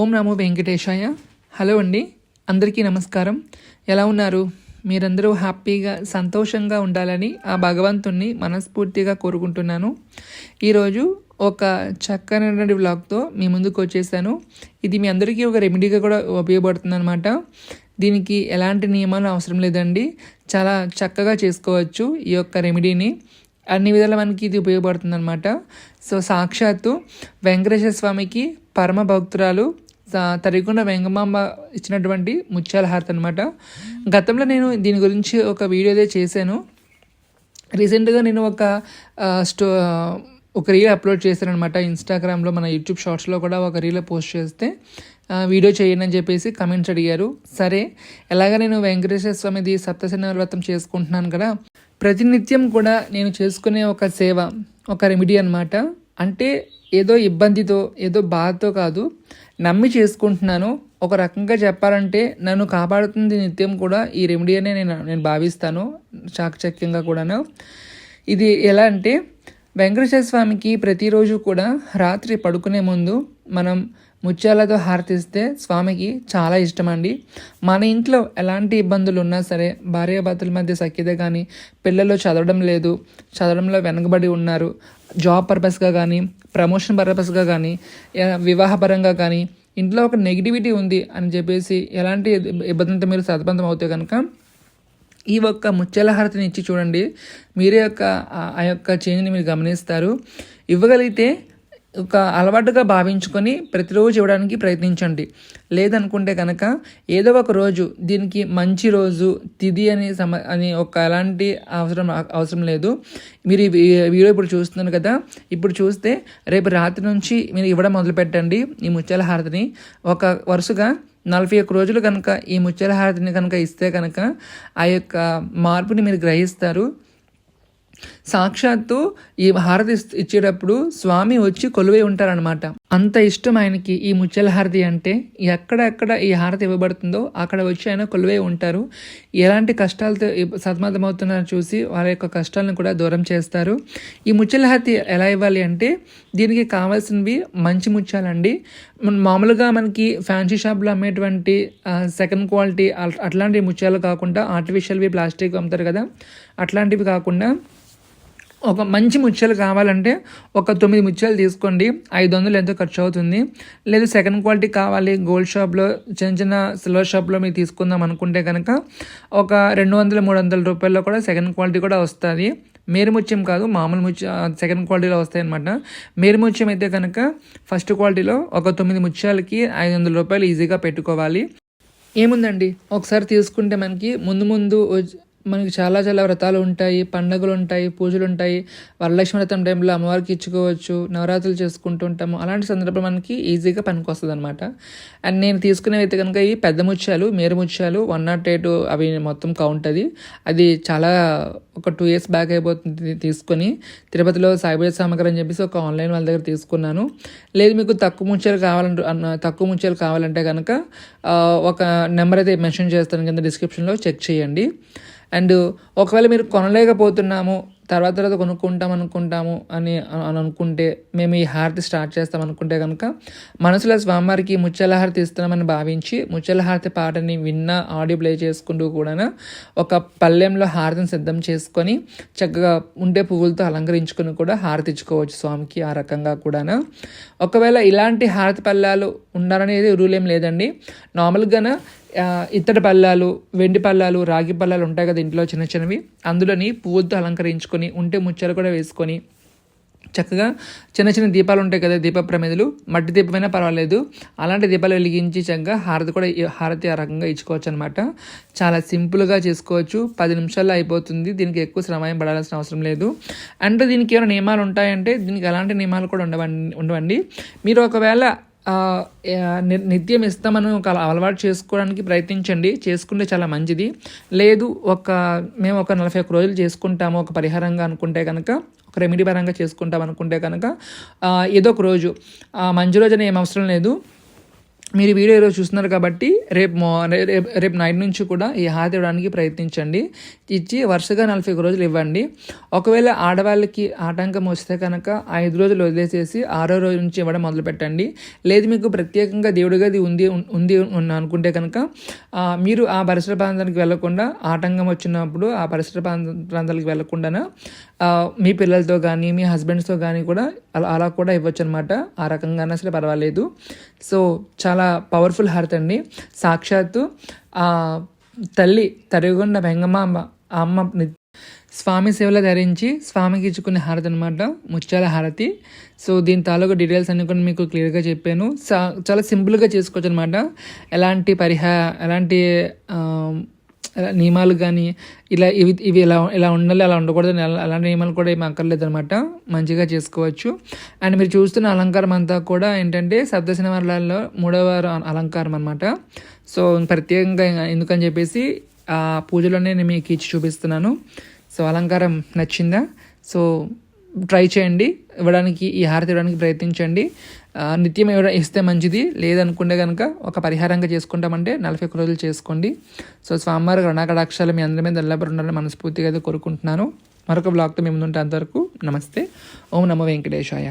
ఓం నమో వెంకటేశాయ. Hello అండి. అందరికీ నమస్కారం. ఎలా ఉన్నారు? మీరందరూ హ్యాపీగా సంతోషంగా ఉండాలని ఆ భగవంతుణ్ణి మనస్ఫూర్తిగా కోరుకుంటున్నాను. ఈరోజు ఒక చక్కనటువంటి వ్లాగ్తో మీ ముందుకు వచ్చేసాను. ఇది మీ అందరికీ ఒక రెమెడీగా కూడా ఉపయోగపడుతుంది అనమాట దీనికి ఎలాంటి నియమాలు అవసరం లేదండి. చాలా చక్కగా చేసుకోవచ్చు ఈ యొక్క రెమెడీని. అన్ని విధాల మనకి ఇది ఉపయోగపడుతుంది అనమాట సో సాక్షాత్తు వెంకటేశ్వర స్వామికి పరమ భక్తురాలు తరిగొండ వెంగమాంబ ఇచ్చినటువంటి ముత్యాల హారతి అనమాట గతంలో నేను దీని గురించి ఒక వీడియో అయితే చేశాను. రీసెంట్గా నేను ఒక స్టో ఒక రీల్ అప్లోడ్ చేశాను అనమాట ఇన్స్టాగ్రామ్లో మన యూట్యూబ్ షార్ట్స్లో కూడా ఒక రీల్ పోస్ట్ చేస్తే వీడియో చేయండి అని చెప్పేసి కమెంట్స్ అడిగారు. సరే ఎలాగ నేను వెంకటేశ్వర స్వామిది సప్తశని వ్రతం చేసుకుంటున్నాను కదా? ప్రతినిత్యం కూడా నేను చేసుకునే ఒక సేవ ఒక రెమెడీ అనమాట అంటే ఏదో ఇబ్బందితో ఏదో బాధతో కాదు నమ్మి చేసుకుంటున్నాను. ఒక రకంగా చెప్పాలంటే నన్ను కాపాడుతుంది నిత్యం కూడా ఈ రెమెడీ అనే నేను నేను భావిస్తాను చాకచక్యంగా కూడాను. ఇది ఎలా అంటే వెంకటేశ్వర స్వామికి ప్రతిరోజు కూడా రాత్రి పడుకునే ముందు మనం ముత్యాలతో హారతిస్తే స్వామికి చాలా ఇష్టం అండి మన ఇంట్లో ఎలాంటి ఇబ్బందులు ఉన్నా సరే భార్యాభర్తల మధ్య సఖ్యత కానీ పిల్లలు చదవడం లేదు చదవడంలో వెనకబడి ఉన్నారు జాబ్ పర్పస్గా కానీ ప్రమోషన్ పర్పస్గా కానీ వివాహపరంగా కానీ ఇంట్లో ఒక నెగిటివిటీ ఉంది అని చెప్పేసి ఎలాంటి ఇబ్బందులతో మీరు సతబంధం అవుతే కనుక ఈ ఒక్క ముత్యాల హారతిని ఇచ్చి చూడండి. మీరే యొక్క ఆ యొక్క చేంజ్ని మీరు గమనిస్తారు. ఇవ్వగలిగితే ఒక అలవాటుగా భావించుకొని ప్రతిరోజు ఇవ్వడానికి ప్రయత్నించండి. లేదనుకుంటే కనుక ఏదో ఒక రోజు దీనికి మంచి రోజు తిది అని సమ అని ఒక ఎలాంటి అవసరం అవసరం లేదు. మీరు ఈ వీడియో ఇప్పుడు చూస్తున్నారు కదా. ఇప్పుడు చూస్తే రేపు రాత్రి నుంచి మీరు ఇవ్వడం మొదలుపెట్టండి ఈ ముత్యాల హారతిని. ఒక వరుసగా నలభై ఒక్క రోజులు కనుక ఈ ముత్యాల హారతిని కనుక ఇస్తే కనుక ఆ యొక్క మార్పుని మీరు గ్రహిస్తారు. సాక్షాత్తు ఈ హారతి ఇచ్చేటప్పుడు స్వామి వచ్చి కొలువై ఉంటారనమాట అంత ఇష్టం ఆయనకి ఈ ముచ్చల హారతి అంటే ఎక్కడెక్కడ ఈ హారతి ఇవ్వబడుతుందో అక్కడ వచ్చి ఆయన కొలువై ఉంటారు. ఎలాంటి కష్టాలతో సతమతమవుతున్నారో చూసి వారి యొక్క కష్టాలను కూడా దూరం చేస్తారు. ఈ ముచ్చల హారతి ఎలా ఇవ్వాలి అంటే దీనికి కావాల్సినవి మంచి ముత్యాలండి. మామూలుగా మనకి ఫ్యాన్సీ షాప్లో అమ్మేటువంటి సెకండ్ క్వాలిటీ అట్లాంటి ముత్యాలు కాకుండా ఆర్టిఫిషియల్వి ప్లాస్టిక్ అమ్ముతారు కదా అట్లాంటివి కాకుండా ఒక మంచి ముత్యాలు కావాలంటే ఒక తొమ్మిది ముత్యాలు తీసుకోండి. ఐదు వందలు ఎంతో ఖర్చు అవుతుంది లేదు సెకండ్ క్వాలిటీ కావాలి. గోల్డ్ షాప్లో చిన్న చిన్న సిల్వర్ షాప్లో మీరు తీసుకుందాం అనుకుంటే కనుక ఒక రెండు వందల మూడు వందల రూపాయల్లో కూడా సెకండ్ క్వాలిటీ కూడా వస్తుంది. మేరు ముత్యం కాదు మామూలు ముచ్చ సెకండ్ క్వాలిటీలో వస్తాయన్నమాట. మేరు ముత్యం అయితే కనుక ఫస్ట్ క్వాలిటీలో ఒక తొమ్మిది ముత్యాలకి ఐదు వందల రూపాయలు ఈజీగా పెట్టుకోవాలి. ఏముందండి? ఒకసారి తీసుకుంటే మనకి ముందు ముందు మనకి చాలా చాలా వ్రతాలు ఉంటాయి పండుగలు ఉంటాయి పూజలు ఉంటాయి. వరలక్ష్మి వ్రతం టైంలో అమ్మవారికి ఇచ్చుకోవచ్చు నవరాత్రులు చేసుకుంటూ ఉంటాము. అలాంటి సందర్భం మనకి ఈజీగా పనికొస్తుంది అనమాట అండ్ నేను తీసుకునేవి అయితే కనుక ఈ పెద్ద ముత్యాలు మేరు ముత్యాలు వన్ నాట్ ఎయిట్ అవి మొత్తం కౌంట్ అది. అది చాలా ఒక టూ ఇయర్స్ బ్యాక్ అయిపోతుంది తీసుకొని తిరుపతిలో సాయిబాబా సామగ్రి అని చెప్పేసి ఒక ఆన్లైన్ వాళ్ళ దగ్గర తీసుకున్నాను. లేదు మీకు తక్కువ ముత్యాలు కావాలంటే తక్కువ ముత్యాలు కావాలంటే కనుక ఒక నెంబర్ అయితే మెన్షన్ చేస్తాను కింద డిస్క్రిప్షన్లో చెక్ చేయండి. అండ్ ఒకవేళ మీరు కొనలేకపోతున్నాము తర్వాత తర్వాత కొనుక్కుంటాం అనుకుంటాము అని అని అనుకుంటే మేము ఈ హారతి స్టార్ట్ చేస్తాం అనుకుంటే కనుక మనసులో స్వామివారికి ముత్యాల హారతి ఇస్తున్నామని భావించి ముత్యాల హారతి పాటని విన్న ఆడియో ప్లే చేసుకుంటూ కూడా ఒక పల్లెంలో హారతిని సిద్ధం చేసుకొని చక్కగా ఉండే పువ్వులతో అలంకరించుకొని కూడా హారతి ఇచ్చుకోవచ్చు స్వామికి ఆ రకంగా కూడా ఒకవేళ ఇలాంటి హారతి పల్లాలు ఉండాలనేది రూల్ ఏం లేదండి. నార్మల్గాన ఇత్తడి పళ్ళాలు వెండి పళ్ళాలు రాగి పళ్ళాలు ఉంటాయి కదా ఇంట్లో చిన్న చిన్నవి. అందులోని పువ్వులతో అలంకరించుకొని ఉంటే ముచ్చలు కూడా వేసుకొని చక్కగా చిన్న చిన్న దీపాలు ఉంటాయి కదా దీప ప్రమిదలు మట్టి దీపమైనా పర్వాలేదు. అలాంటి దీపాలు వెలిగించి చక్కగా హారతి కూడా హారతి ఆ రకంగా ఇచ్చుకోవచ్చు అనమాట చాలా సింపుల్గా చేసుకోవచ్చు. పది నిమిషాల్లో అయిపోతుంది. దీనికి ఎక్కువ శ్రమ పడాల్సిన అవసరం లేదు. అంటే దీనికి ఏమైనా నియమాలు ఉంటాయంటే దీనికి ఎలాంటి నియమాలు కూడా ఉండవండి ఉండవండి. మీరు ఒకవేళ నిత్యం ఇస్తామని ఒక అలవాటు చేసుకోవడానికి ప్రయత్నించండి. చేసుకుంటే చాలా మంచిది. లేదు ఒక మేము ఒక నలభై ఒక్క రోజులు చేసుకుంటాము ఒక పరిహారంగా అనుకుంటే కనుక ఒక రెమెడీ పరంగా చేసుకుంటాం అనుకుంటే కనుక ఏదో ఒక రోజు. మంచి రోజున ఏం అవసరం లేదు. మీరు వీడియో ఈరోజు చూస్తున్నారు కాబట్టి రేపు రేపు రేపు నైట్ నుంచి కూడా ఈ హారతి ఇవ్వడానికి ప్రయత్నించండి. ఇచ్చి వరుసగా నలభై ఒక రోజులు ఇవ్వండి. ఒకవేళ ఆడవాళ్ళకి ఆటంకం వస్తే కనుక ఐదు రోజులు వదిలేసేసి ఆరో రోజు నుంచి ఇవ్వడం మొదలు పెట్టండి లేదు మీకు ప్రత్యేకంగా దేవుడి అది ఉంది ఉంది అనుకుంటే కనుక మీరు ఆ పరిసర ప్రాంతానికి వెళ్ళకుండా ఆటంకం వచ్చినప్పుడు ఆ పరిసర ప్రాంత ప్రాంతాలకు వెళ్ళకుండా మీ పిల్లలతో కానీ మీ హస్బెండ్స్తో కానీ కూడా అలా అలా కూడా ఇవ్వచ్చు అనమాట ఆ రకంగా అయినా సరే పర్వాలేదు. సో చాలా పవర్ఫుల్ హారతి అండి. సాక్షాత్తు ఆ తల్లి తరుగుండ వెంగమ్మ అమ్మ ని- స్వామి సేవలో ధరించి స్వామికి ఇచ్చుకునే హారతి అనమాట ముత్యాల హారతి. సో దీని తాలూకు డీటెయిల్స్ అన్ని కూడా మీకు క్లియర్గా చెప్పాను. సా- చాలా సింపుల్గా చేసుకోవచ్చు అనమాట ఎలాంటి పరిహా ఎలాంటి నియమాలు కానీ ఇలా ఇవి ఇవి ఇలా ఇలా ఉండాలి అలా ఉండకూడదు అలా- అలాంటి నియమాలు కూడా ఏమి అక్కర్లేదు అనమాట మంచిగా చేసుకోవచ్చు. అండ్ మీరు చూస్తున్న అలంకారం అంతా కూడా ఏంటంటే సప్తశని వర్ణాల్లో మూడవ అలంకారం అనమాట సో ప్రత్యేకంగా ఎందుకని చెప్పేసి ఆ పూజలోనే నేను మీకు ఇచ్చి చూపిస్తున్నాను. సో అలంకారం నచ్చిందా? సో ట్రై చేయండి. ఇవ్వడానికి ఈ హారతి ఇవ్వడానికి ప్రయత్నించండి. నిత్యం ఇవ్వడం ఇస్తే మంచిది. లేదనుకుంటే కనుక ఒక పరిహారంగా చేసుకుంటామంటే నలభై ఒక్క రోజులు చేసుకోండి. సో స్వామివారి రుణాకడాక్షాలు మీ అందరి మీద ఎల్లప్పుడు ఉండాలని మనస్ఫూర్తిగా అయితే కోరుకుంటున్నాను. మరొక బ్లాగ్తో మేము ముందుంటే అంతవరకు నమస్తే. ఓం నమో వెంకటేశాయ.